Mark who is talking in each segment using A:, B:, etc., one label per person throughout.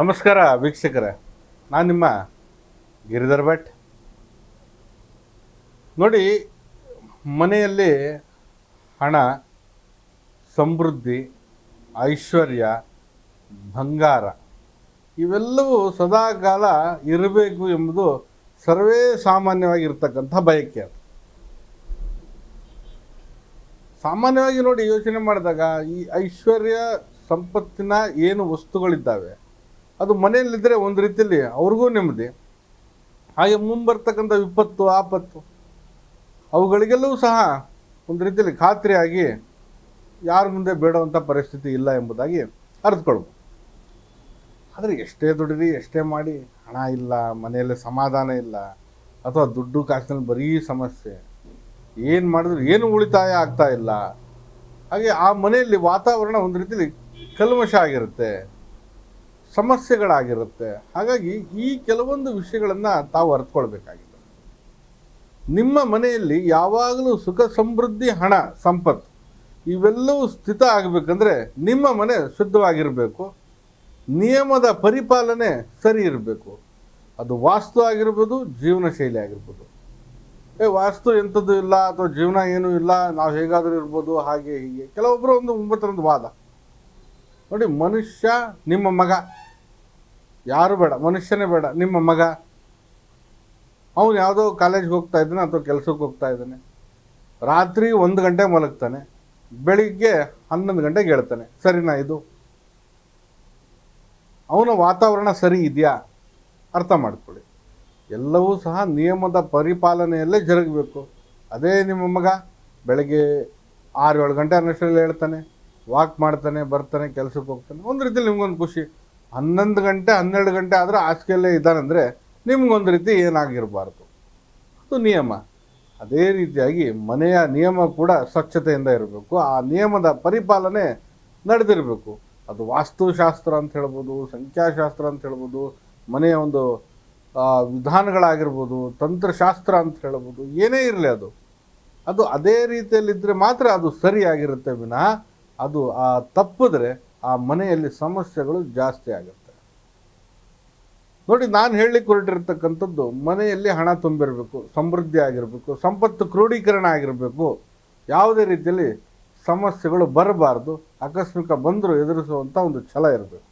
A: ನಮಸ್ಕಾರ ವೀಕ್ಷಕರೇ. ನಾನು ನಿಮ್ಮ ಗಿರಿಧರ್ ಭಟ್. ನೋಡಿ, ಮನೆಯಲ್ಲಿ ಹಣ, ಸಮೃದ್ಧಿ, ಐಶ್ವರ್ಯ, ಬಂಗಾರ ಇವೆಲ್ಲವೂ ಸದಾಕಾಲ ಇರಬೇಕು ಎಂಬುದು ಸರ್ವೇ ಸಾಮಾನ್ಯವಾಗಿರ್ತಕ್ಕಂಥ ಬಯಕೆ ಅದು. ಸಾಮಾನ್ಯವಾಗಿ ನೋಡಿ ಯೋಚನೆ ಮಾಡಿದಾಗ ಈ ಐಶ್ವರ್ಯ, ಸಂಪತ್ತಿನ ಏನು ವಸ್ತುಗಳಿದ್ದಾವೆ ಅದು ಮನೆಯಲ್ಲಿದ್ದರೆ ಒಂದು ರೀತಿಯಲ್ಲಿ ಅವ್ರಿಗೂ ನೆಮ್ಮದಿ. ಹಾಗೆ ಮುಂಬರ್ತಕ್ಕಂಥ ವಿಪತ್ತು, ಆಪತ್ತು, ಅವುಗಳಿಗೆಲ್ಲವೂ ಸಹ ಒಂದು ರೀತಿಯಲ್ಲಿ ಖಾತ್ರಿಯಾಗಿ ಯಾರ ಮುಂದೆ ಬೇಡುವಂಥ ಪರಿಸ್ಥಿತಿ ಇಲ್ಲ ಎಂಬುದಾಗಿ ಅರಿತುಕೊಳ್ಬೋದು ಆದರೆ ಎಷ್ಟೇ ದುಡಿರಿ, ಎಷ್ಟೇ ಮಾಡಿ, ಹಣ ಇಲ್ಲ, ಮನೆಯಲ್ಲಿ ಸಮಾಧಾನ ಇಲ್ಲ, ಅಥವಾ ದುಡ್ಡು ಕಾಸಿನಲ್ಲಿ ಬರೀ ಸಮಸ್ಯೆ, ಏನು ಮಾಡಿದ್ರು ಏನು ಉಳಿತಾಯ ಆಗ್ತಾ ಇಲ್ಲ, ಹಾಗೆ ಆ ಮನೆಯಲ್ಲಿ ವಾತಾವರಣ ಒಂದು ರೀತಿಯಲ್ಲಿ ಕಲ್ಮಶ ಆಗಿರುತ್ತೆ. ಸಮಸ್ಯೆಗಳಾಗಿರುತ್ತೆ. ಹಾಗಾಗಿ ಈ ಕೆಲವೊಂದು ವಿಷಯಗಳನ್ನು ತಾವು ಅರ್ಥಕೊಳ್ಬೇಕಾಗಿದೆ ನಿಮ್ಮ ಮನೆಯಲ್ಲಿ ಯಾವಾಗಲೂ ಸುಖ ಸಮೃದ್ಧಿ, ಹಣ, ಸಂಪತ್ತು ಇವೆಲ್ಲವೂ ಸ್ಥಿತ ಆಗಬೇಕಂದ್ರೆ ನಿಮ್ಮ ಮನೆ ಶುದ್ಧವಾಗಿರಬೇಕು. ನಿಯಮದ ಪರಿಪಾಲನೆ ಸರಿ ಇರಬೇಕು. ಅದು ವಾಸ್ತು ಆಗಿರ್ಬೋದು ಜೀವನ ಶೈಲಿ ಆಗಿರ್ಬೋದು. ಏ, ವಾಸ್ತು ಎಂಥದ್ದು ಇಲ್ಲ ಅಥವಾ ಜೀವನ ಏನೂ ಇಲ್ಲ, ನಾವು ಹೇಗಾದರೂ ಇರ್ಬೋದು, ಹಾಗೆ ಹೀಗೆ. ಕೆಲವೊಬ್ಬರು ಒಂದು ಒಂಬತ್ತರೊಂದು ವಾದ. ನೋಡಿ, ಮನುಷ್ಯ ನಿಮ್ಮ ಮಗ. ಯಾರು ಬೇಡ, ಮನುಷ್ಯನೇ ಬೇಡ, ನಿಮ್ಮ ಮಗ. ಅವನು ಯಾವುದೋ ಕಾಲೇಜ್ಗೆ ಹೋಗ್ತಾ ಇದ್ದಾನೆ ಅಥವಾ ಕೆಲಸಕ್ಕೆ ಹೋಗ್ತಾ ಇದ್ದಾನೆ. ರಾತ್ರಿ ಒಂದು ಗಂಟೆ ಮಲಗ್ತಾನೆ, ಬೆಳಿಗ್ಗೆ ಹನ್ನೊಂದು ಗಂಟೆಗೆ ಹೇಳ್ತಾನೆ, ಸರಿನಾ ಇದು? ಅವನ ವಾತಾವರಣ ಸರಿ ಇದೆಯಾ? ಅರ್ಥ ಮಾಡ್ಕೊಳ್ಳಿ. ಎಲ್ಲವೂ ಸಹ ನಿಯಮದ ಪರಿಪಾಲನೆಯಲ್ಲೇ ಜರುಗಬೇಕು. ಅದೇ ನಿಮ್ಮ ಮಗ, ಬೆಳಗ್ಗೆ ಆರು ಏಳು ಗಂಟೆ ಅನ್ನಷ್ಟರಲ್ಲಿ ಹೇಳ್ತಾನೆ ವಾಕ್ ಮಾಡ್ತಾನೆ, ಬರ್ತಾನೆ, ಕೆಲಸಕ್ಕೆ ಹೋಗ್ತಾನೆ. ಒಂದು ರೀತಿಯಲ್ಲಿ ನಿಮಗೊಂದು ಖುಷಿ. ಹನ್ನೊಂದು ಗಂಟೆ, ಹನ್ನೆರಡು ಗಂಟೆ ಆದರೂ ಹಾಸಿಗೆಯಲ್ಲೇ ಇದ್ದಾನಂದರೆ ನಿಮಗೊಂದು ರೀತಿ ಏನಾಗಿರಬಾರ್ದು. ಅದು ನಿಯಮ. ಅದೇ ರೀತಿಯಾಗಿ ಮನೆಯ ನಿಯಮ ಕೂಡ ಸ್ವಚ್ಛತೆಯಿಂದ ಇರಬೇಕು. ಆ ನಿಯಮದ ಪರಿಪಾಲನೆ ನಡೆದಿರಬೇಕು. ಅದು ವಾಸ್ತುಶಾಸ್ತ್ರ ಅಂತ ಹೇಳ್ಬೋದು, ಸಂಖ್ಯಾಶಾಸ್ತ್ರ ಅಂತ ಹೇಳ್ಬೋದು, ಮನೆಯ ಒಂದು ವಿಧಾನಗಳಾಗಿರ್ಬೋದು, ತಂತ್ರಶಾಸ್ತ್ರ ಅಂತ ಹೇಳ್ಬೋದು, ಏನೇ ಇರಲಿ ಅದು. ಅದು ಅದೇ ರೀತಿಯಲ್ಲಿದ್ದರೆ ಮಾತ್ರ ಅದು ಸರಿಯಾಗಿರುತ್ತೆ ವಿನಃ ಅದು ಆ ತಪ್ಪಿದ್ರೆ ಆ ಮನೆಯಲ್ಲಿ ಸಮಸ್ಯೆಗಳು ಜಾಸ್ತಿ ಆಗುತ್ತೆ. ನೋಡಿ, ನಾನು ಹೇಳಲಿಕ್ಕೆ ಹೊರಟಿರ್ತಕ್ಕಂಥದ್ದು, ಮನೆಯಲ್ಲಿ ಹಣ ತುಂಬಿರಬೇಕು, ಸಮೃದ್ಧಿ ಆಗಿರಬೇಕು, ಸಂಪತ್ತು ಕ್ರೋಢೀಕರಣ ಆಗಿರಬೇಕು, ಯಾವುದೇ ರೀತಿಯಲ್ಲಿ ಸಮಸ್ಯೆಗಳು ಬರಬಾರ್ದು, ಆಕಸ್ಮಿಕ ಬಂದರೂ ಎದುರಿಸುವಂಥ ಒಂದು ಛಲ ಇರಬೇಕು.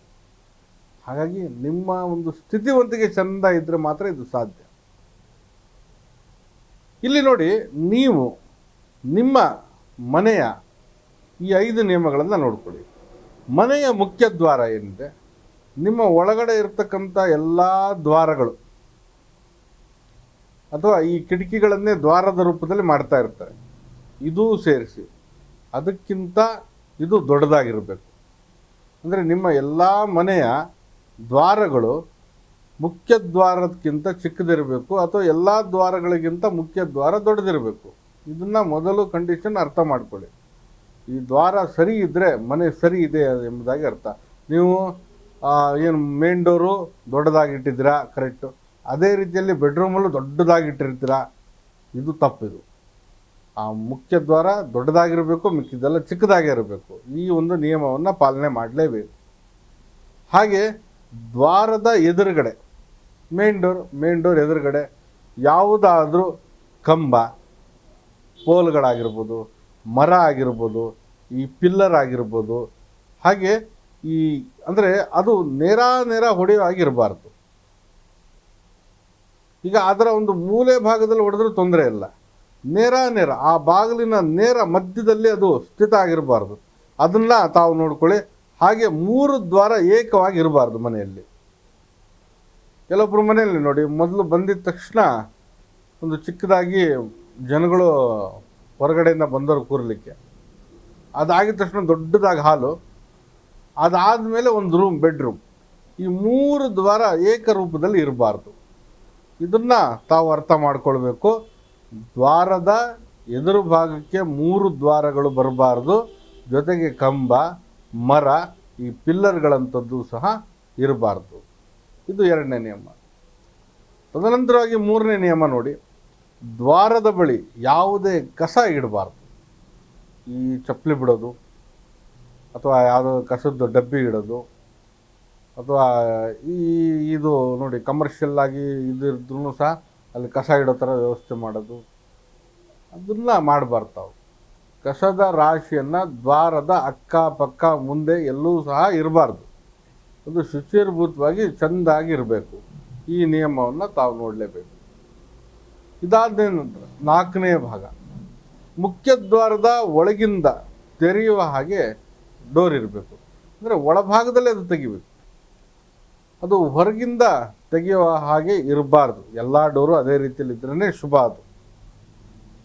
A: ಹಾಗಾಗಿ ನಿಮ್ಮ ಒಂದು ಸ್ಥಿತಿವಂತಿಗೆ ಚೆಂದ ಇದ್ದರೆ ಮಾತ್ರ ಇದು ಸಾಧ್ಯ. ಇಲ್ಲಿ ನೋಡಿ, ನೀವು ನಿಮ್ಮ ಮನೆಯ ಈ ಐದು ನಿಯಮಗಳನ್ನು ನೋಡ್ಕೊಳ್ಳಿ. ಮನೆಯ ಮುಖ್ಯ ದ್ವಾರ ಏನಿದೆ? ನಿಮ್ಮ ಒಳಗಡೆ ಇರತಕ್ಕಂಥ ಎಲ್ಲ ದ್ವಾರಗಳು ಅಥವಾ ಈ ಕಿಟಕಿಗಳನ್ನೇ ದ್ವಾರದ ರೂಪದಲ್ಲಿ ಮಾಡ್ತಾ ಇರ್ತಾರೆ. ಇದೂ ಸೇರಿಸಿ. ಅದಕ್ಕಿಂತ ಇದು ದೊಡ್ಡದಾಗಿರಬೇಕು. ಅಂದರೆ ನಿಮ್ಮ ಎಲ್ಲ ಮನೆಯ ದ್ವಾರಗಳು ಮುಖ್ಯ ದ್ವಾರಕ್ಕಿಂತ ಚಿಕ್ಕದಿರಬೇಕು ಅಥವಾ ಎಲ್ಲ ದ್ವಾರಗಳಿಗಿಂತ ಮುಖ್ಯ ದ್ವಾರ ದೊಡ್ಡದಿರಬೇಕು. ಇದನ್ನು ಮೊದಲು ಕಂಡೀಷನ್ ಅರ್ಥ ಮಾಡ್ಕೊಳ್ಳಿ. ಈ ದ್ವಾರ ಸರಿ ಇದ್ದರೆ ಮನೆ ಸರಿ ಇದೆ ಎಂಬುದಾಗಿ ಅರ್ಥ. ನೀವು ಏನು ಮೇನ್ ಡೋರು ದೊಡ್ಡದಾಗಿಟ್ಟಿದ್ದೀರಾ? ಕರೆಕ್ಟು ಅದೇ ರೀತಿಯಲ್ಲಿ ಬೆಡ್ರೂಮಲ್ಲೂ ದೊಡ್ಡದಾಗಿಟ್ಟಿರ್ತೀರಾ? ಇದು ತಪ್ಪಿದು. ಆ ಮುಖ್ಯ ದ್ವಾರ ದೊಡ್ಡದಾಗಿರಬೇಕು, ಮಿಕ್ಕಿದ್ದೆಲ್ಲ ಚಿಕ್ಕದಾಗೇ ಇರಬೇಕು. ಈ ಒಂದು ನಿಯಮವನ್ನು ಪಾಲನೆ ಮಾಡಲೇಬೇಕು. ಹಾಗೆ ದ್ವಾರದ ಎದುರುಗಡೆ ಮೇನ್ ಡೋರ್ ಮೇನ್ ಡೋರ್ ಎದುರುಗಡೆ ಯಾವುದಾದ್ರೂ ಕಂಬ ಪೋಲ್ಗಳಾಗಿರ್ಬೋದು ಮರ ಆಗಿರ್ಬೋದು ಈ ಪಿಲ್ಲರ್ ಆಗಿರ್ಬೋದು, ಹಾಗೆ ಈ ಅಂದರೆ ಅದು ನೇರ ನೇರ ಹೊಡೆಯೋ ಆಗಿರಬಾರ್ದು. ಈಗ ಅದರ ಒಂದು ಮೂಲೆ ಭಾಗದಲ್ಲಿ ಹೊಡೆದ್ರೂ ತೊಂದರೆ ಇಲ್ಲ. ನೇರ ನೇರ, ಆ ಬಾಗಿಲಿನ ನೇರ ಮಧ್ಯದಲ್ಲಿ ಅದು ಸ್ಥಿತ ಆಗಿರಬಾರ್ದು. ಅದನ್ನು ತಾವು ನೋಡ್ಕೊಳ್ಳಿ. ಹಾಗೆ ಮೂರು ದ್ವಾರ ಏಕವಾಗಿ ಇರಬಾರ್ದು ಮನೆಯಲ್ಲಿ. ಕೆಲವೊಬ್ಬರು ಮನೆಯಲ್ಲಿ ನೋಡಿ, ಮೊದಲು ಬಂದಿದ್ದ ತಕ್ಷಣ ಒಂದು ಚಿಕ್ಕದಾಗಿ ಜನಗಳು ಹೊರಗಡೆಯಿಂದ ಬಂದವರು ಕೂರಲಿಕ್ಕೆ. ಅದಾಗಿದ ತಕ್ಷಣ ದೊಡ್ಡದಾಗಿ ಹಾಲು. ಅದಾದ ಮೇಲೆ ಒಂದು ರೂಮ್ ಬೆಡ್ರೂಮ್ ಈ ಮೂರು ದ್ವಾರ ಏಕರೂಪದಲ್ಲಿ ಇರಬಾರ್ದು. ಇದನ್ನ ತಾವು ಅರ್ಥ ಮಾಡ್ಕೊಳ್ಬೇಕು. ದ್ವಾರದ ಎದುರು ಭಾಗಕ್ಕೆ ಮೂರು ದ್ವಾರಗಳು ಬರಬಾರ್ದು. ಜೊತೆಗೆ ಕಂಬ, ಮರ, ಈ ಪಿಲ್ಲರ್ಗಳಂಥದ್ದು ಸಹ ಇರಬಾರ್ದು. ಇದು ಎರಡನೇ ನಿಯಮ. ತದನಂತರವಾಗಿ ಮೂರನೇ ನಿಯಮ ನೋಡಿ. ದ್ವಾರದ ಬಳಿ ಯಾವುದೇ ಕಸ ಇಡಬಾರ್ದು. ಈ ಚಪ್ಪಲಿ ಬಿಡೋದು, ಅಥವಾ ಯಾವುದೋ ಕಸದ ಡಬ್ಬಿ ಇಡೋದು, ಅಥವಾ ಈ, ಇದು ನೋಡಿ ಕಮರ್ಷಿಯಲ್ ಆಗಿ ಇದ್ರೂ ಸಹ ಅಲ್ಲಿ ಕಸ ಇಡೋ ಥರ ವ್ಯವಸ್ಥೆ ಮಾಡೋದು, ಅದನ್ನ ಮಾಡಬಾರ್ದು ತಾವು ಕಸದ ರಾಶಿಯನ್ನು ದ್ವಾರದ ಅಕ್ಕಪಕ್ಕ ಮುಂದೆ ಎಲ್ಲೂ ಸಹ ಇರಬಾರ್ದು. ಅದು ಶುಚಿರ್ಭೂತವಾಗಿ ಚೆಂದಾಗಿರಬೇಕು. ಈ ನಿಯಮವನ್ನು ತಾವು ನೋಡಲೇಬೇಕು. ಇದಾದ ನಂತರ ನಾಲ್ಕನೇ ಭಾಗ. ಮುಖ್ಯ ದ್ವಾರದ ಒಳಗಿಂದ ತೆರೆಯುವ ಹಾಗೆ ಡೋರ್ ಇರಬೇಕು. ಅಂದರೆ ಒಳಭಾಗದಲ್ಲೇ ಅದು ತೆಗಿಬೇಕು. ಅದು ಹೊರಗಿಂದ ತೆಗೆಯುವ ಹಾಗೆ ಇರಬಾರ್ದು. ಎಲ್ಲ ಡೋರು ಅದೇ ರೀತಿಯಲ್ಲಿ ಇದ್ರೇ ಶುಭ ಅದು.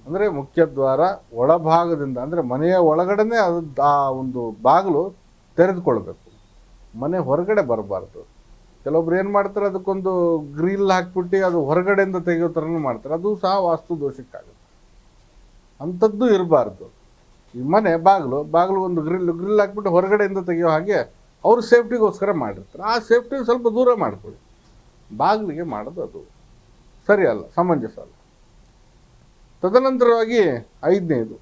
A: ಅಂದರೆ ಮುಖ್ಯ ದ್ವಾರ ಒಳಭಾಗದಿಂದ, ಅಂದರೆ ಮನೆಯ ಒಳಗಡೆನೇ ಅದು ಆ ಒಂದು ಬಾಗಿಲು ತೆರೆದುಕೊಳ್ಬೇಕು. ಮನೆ ಹೊರಗಡೆ ಬರಬಾರ್ದು. ಕೆಲವೊಬ್ರು ಏನು ಮಾಡ್ತಾರೆ, ಅದಕ್ಕೊಂದು ಗ್ರಿಲ್ ಹಾಕ್ಬಿಟ್ಟು ಅದು ಹೊರಗಡೆಯಿಂದ ತೆಗೆಯೋ ಥರನೂ ಮಾಡ್ತಾರೆ. ಅದು ಸಹ ವಾಸ್ತು ದೋಷಕ್ಕಾಗುತ್ತೆ. ಅಂಥದ್ದು ಇರಬಾರ್ದು. ಈ ಮನೆ ಬಾಗಿಲು ಬಾಗಿಲು ಒಂದು ಗ್ರಿಲ್ ಗ್ರಿಲ್ ಹಾಕ್ಬಿಟ್ಟು ಹೊರಗಡೆಯಿಂದ ತೆಗೆಯೋ ಹಾಗೆ ಅವರು ಸೇಫ್ಟಿಗೋಸ್ಕರ ಮಾಡಿರ್ತಾರೆ. ಆ ಸೇಫ್ಟಿ ಸ್ವಲ್ಪ ದೂರ ಮಾಡ್ಕೊಳ್ಳಿ. ಬಾಗಿಲಿಗೆ ಮಾಡೋದು ಅದು. ಸರಿ ಅಲ್ಲ, ಸಮಂಜಸ ಅಲ್ಲ. ತದನಂತರವಾಗಿ ಐದನೇದು.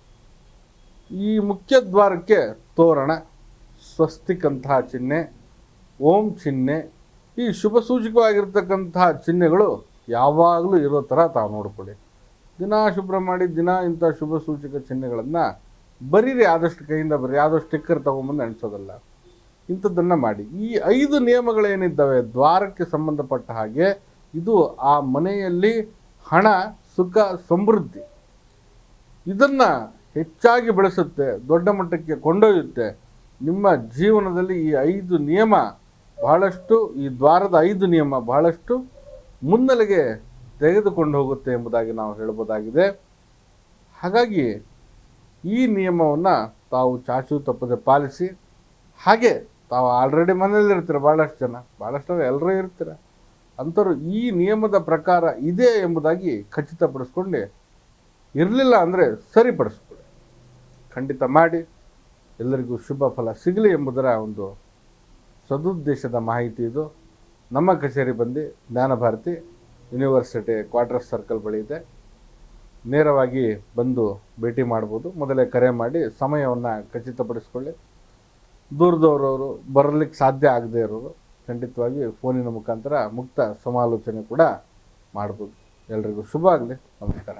A: ಈ ಮುಖ್ಯ ದ್ವಾರಕ್ಕೆ ತೋರಣ ಸ್ವಸ್ತಿಕ್ಕಂತಹ ಚಿಹ್ನೆ, ಓಂ ಚಿಹ್ನೆ. ಈ ಶುಭ ಸೂಚಕವಾಗಿರ್ತಕ್ಕಂತಹ ಚಿಹ್ನೆಗಳು ಯಾವಾಗಲೂ ಇರೋ ಥರ ತಾವು ನೋಡ್ಕೊಳ್ಳಿ. ದಿನ ಶುಭ್ರ ಮಾಡಿ, ದಿನ ಇಂಥ ಶುಭ ಸೂಚಕ ಚಿಹ್ನೆಗಳನ್ನು ಬರೀರಿ. ಆದಷ್ಟು ಕೈಯಿಂದ ಬರೀ ಆದಷ್ಟು ಸ್ಟಿಕ್ಕರ್ ತೊಗೊಂಬಂದು ಅಣಿಸೋದಲ್ಲ ಇಂಥದ್ದನ್ನು ಮಾಡಿ. ಈ ಐದು ನಿಯಮಗಳೇನಿದ್ದಾವೆ, ದ್ವಾರಕ್ಕೆ ಸಂಬಂಧಪಟ್ಟ ಹಾಗೆ, ಇದು ಆ ಮನೆಯಲ್ಲಿ ಹಣ, ಸುಖ, ಸಮೃದ್ಧಿ. ಇದನ್ನು ಹೆಚ್ಚಾಗಿ ಬೆಳೆಸುತ್ತೆ, ದೊಡ್ಡ ಮಟ್ಟಕ್ಕೆ ಕೊಂಡೊಯ್ಯುತ್ತೆ. ನಿಮ್ಮ ಜೀವನದಲ್ಲಿ ಈ ಐದು ನಿಯಮ ಬಹಳಷ್ಟು, ಈ ದ್ವಾರದ ಐದು ನಿಯಮ ಬಹಳಷ್ಟು ಮುನ್ನೆಲೆಗೆ ತೆಗೆದುಕೊಂಡು ಹೋಗುತ್ತೆ ಎಂಬುದಾಗಿ ನಾವು ಹೇಳಬಹುದಾಗಿದೆ ಹಾಗಾಗಿ ಈ ನಿಯಮವನ್ನು ತಾವು ಚಾಚು ತಪ್ಪದೆ ಪಾಲಿಸಿ, ಹಾಗೆ ತಾವು ಆಲ್ರೆಡಿ ಮನೇಲಿರ್ತೀರ ಭಾಳಷ್ಟು ಜನ ಭಾಳಷ್ಟು ಎಲ್ಲರೂ ಇರ್ತೀರ. ಅಂಥವ್ರು ಈ ನಿಯಮದ ಪ್ರಕಾರ ಇದೆ ಎಂಬುದಾಗಿ ಖಚಿತಪಡಿಸ್ಕೊಂಡು ಇರಲಿಲ್ಲ ಅಂದರೆ ಸರಿಪಡಿಸ್ಕೊಳ್ಳಿ. ಖಂಡಿತ ಮಾಡಿ. ಎಲ್ಲರಿಗೂ ಶುಭ ಫಲ ಸಿಗಲಿ ಎಂಬುದರ ಒಂದು ಸದುದ್ದೇಶದ ಮಾಹಿತಿ ಇದು. ನಮ್ಮ ಕಚೇರಿ ಬಂದು ಜ್ಞಾನಭಾರತಿ ಯೂನಿವರ್ಸಿಟಿ ಕ್ವಾರ್ಟರ್ ಸರ್ಕಲ್ ಬಳಿ ಇದೆ. ನೇರವಾಗಿ ಬಂದು ಭೇಟಿ ಮಾಡ್ಬೋದು. ಮೊದಲೇ ಕರೆ ಮಾಡಿ ಸಮಯವನ್ನು ಖಚಿತಪಡಿಸ್ಕೊಳ್ಳಿ. ದೂರದವರವರು ಬರಲಿಕ್ಕೆ ಸಾಧ್ಯ ಆಗದೇ ಇರೋರು ಖಂಡಿತವಾಗಿ ಫೋನಿನ ಮುಖಾಂತರ ಮುಕ್ತ ಸಮಾಲೋಚನೆ ಕೂಡ ಮಾಡ್ಬೋದು. ಎಲ್ರಿಗೂ ಶುಭ ಆಗಲಿ. ನಮಸ್ಕಾರ.